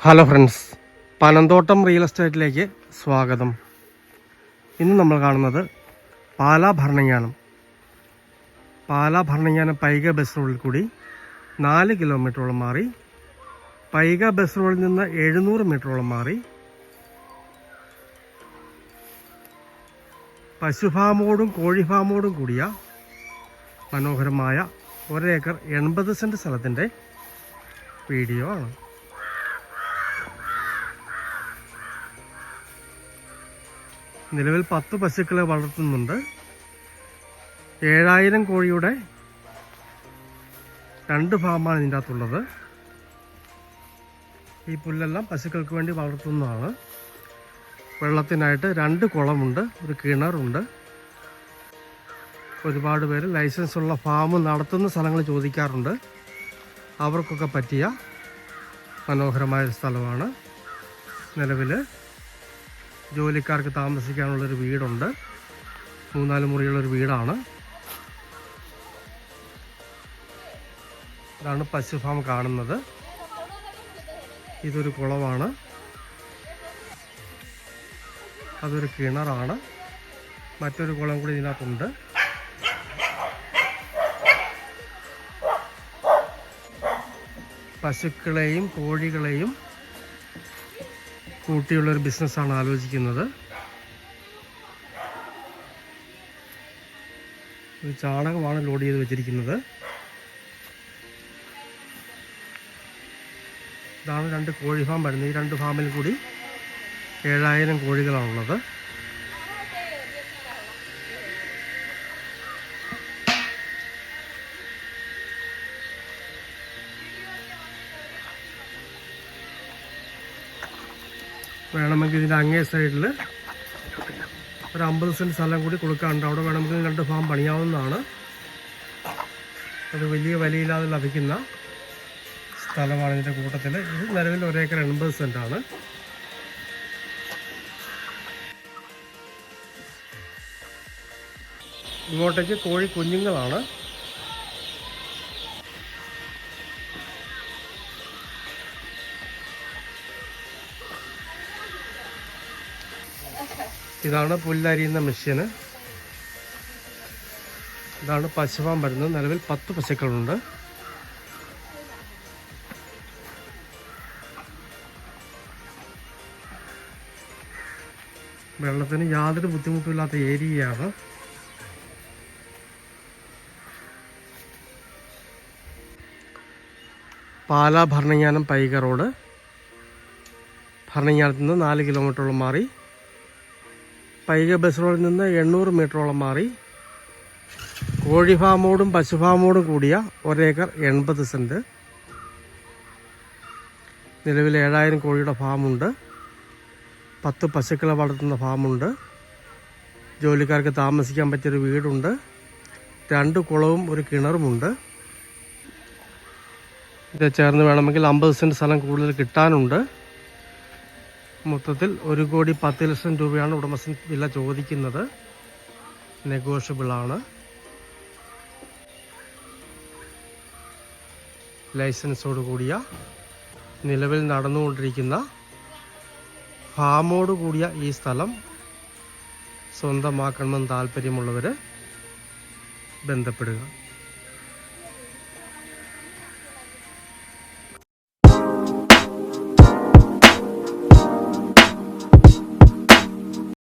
Hello friends Panamthottam real എസ്റ്റേറ്റിലേക്ക് സ്വാഗതം. ഇന്ന് നമ്മൾ കാണുന്നത് പാലാ ഭരണങ്ങാനം. പാലാ ഭരണങ്ങാനം പൈക ബസ് റോഡിൽ കൂടി നാല് കിലോമീറ്ററോളം മാറി പൈക ബസ് റോഡിൽ നിന്ന് എഴുന്നൂറ് മീറ്ററോളം മാറി പശുഫാമോടും കോഴിഫാമോടും കൂടിയ മനോഹരമായ ഒരേക്കർ എൺപത് സെന്റ് സ്ഥലത്തിന്റെ വീഡിയോ ആണ്. നിലവിൽ പത്ത് പശുക്കളെ വളർത്തുന്നുണ്ട്. ഏഴായിരം കോഴിയുടെ രണ്ട് ഫാമാണ് ഇതിന്റെ അകത്തുള്ളത്. ഈ പുല്ലെല്ലാം പശുക്കൾക്ക് വേണ്ടി വളർത്തുന്നതാണ്. വെള്ളത്തിനായിട്ട് രണ്ട് കുളമുണ്ട് ഒരു കിണറുണ്ട്. ഒരുപാട് പേര് ലൈസൻസ് ഉള്ള ഫാം നടത്തുന്ന സ്ഥലങ്ങൾ ചോദിക്കാറുണ്ട്. അവർക്കൊക്കെ പറ്റിയ മനോഹരമായ സ്ഥലമാണ് നിലവിൽ ജോലിക്കാർക്ക് താമസിക്കാനുള്ളൊരു വീടുണ്ട്. മൂന്നാൽ മുറിയുള്ളൊരു വീടാണ്. ഇതാണ് പശു ഫാം കാണുന്നത്. ഇതൊരു കുളമാണ്. അതൊരു കിണറാണ്. മറ്റൊരു കുളം കൂടി ഇതിനകത്തുണ്ട്. പശുക്കളെയും കോഴികളെയും കൂട്ടിയുള്ള ഒരു ബിസിനസ്സാണ് ആലോചിക്കുന്നത്. ഒരു ചാണകമാണ് ലോഡ് ചെയ്ത് വെച്ചിരിക്കുന്നത്. ഇതാണ് രണ്ട് കോഴി ഫാം വരുന്നത്. ഈ രണ്ട് ഫാമിൽ കൂടി ഏഴായിരം കോഴികളാണുള്ളത്. വേണമെങ്കിൽ ഇതിന്റെ അങ്ങേ സൈഡിൽ ഒരു അമ്പത് സെന്റ് സ്ഥലം കൂടി കൊടുക്കാറുണ്ട് അവിടെ വേണമെങ്കിൽ രണ്ട് ഫാം പണിയാവുന്നതാണ്. അത് വലിയ വിലയില്ലാതെ ലഭിക്കുന്ന സ്ഥലമാണ് ഇതിന്റെ കൂട്ടത്തിൽ ഇത് നിലവിൽ ഒരേക്കർ എൺപത് സെന്റാണ് ഇങ്ങോട്ടേക്ക് കോഴി കുഞ്ഞുങ്ങളാണ്. ഇതാണ് പുല്ലരിയുന്ന മെഷീന്. ഇതാണ് പശുവാൻ വരുന്നത് നിലവിൽ പത്ത് പശുക്കളുണ്ട്. വെള്ളത്തിന് യാതൊരു ബുദ്ധിമുട്ടുമില്ലാത്ത ഏരിയയാണ്. പാലാ ഭരണങ്ങാനം പൈക റോഡ്. ഭരണങ്ങാനത്ത് നിന്ന് നാല് കിലോമീറ്ററോളം മാറി. പൈക ബസ് റോഡിൽ നിന്ന് എണ്ണൂറ് മീറ്ററോളം മാറി കോഴി ഫാമോടും പശു ഫാമോടും കൂടിയ ഒരേക്കർ എൺപത് സെന്റ് നിലവിൽ ഏഴായിരം കോഴിയുടെ ഫാമുണ്ട്. പത്ത് പശുക്കളെ വളർത്തുന്ന ഫാമുണ്ട്. ജോലിക്കാർക്ക് താമസിക്കാൻ പറ്റിയൊരു വീടുണ്ട്. രണ്ട് കുളവും ഒരു കിണറുമുണ്ട്. ഇത് ചേർന്ന് വേണമെങ്കിൽ അമ്പത് സെന്റ് സ്ഥലം കൂടുതൽ കിട്ടാനുണ്ട്. മൊത്തത്തിൽ ഒരു കോടി പത്ത് ലക്ഷം രൂപയാണ് ഉടമസ്ഥൻ വില ചോദിക്കുന്നത്. നെഗോഷ്യബിൾ ആണ് ലൈസൻസോട് കൂടിയ നിലവിൽ നടന്നുകൊണ്ടിരിക്കുന്ന ഫാമോട് കൂടിയ ഈ സ്ഥലം സ്വന്തമാക്കണമെന്ന് താല്പര്യമുള്ളവർ ബന്ധപ്പെടുക.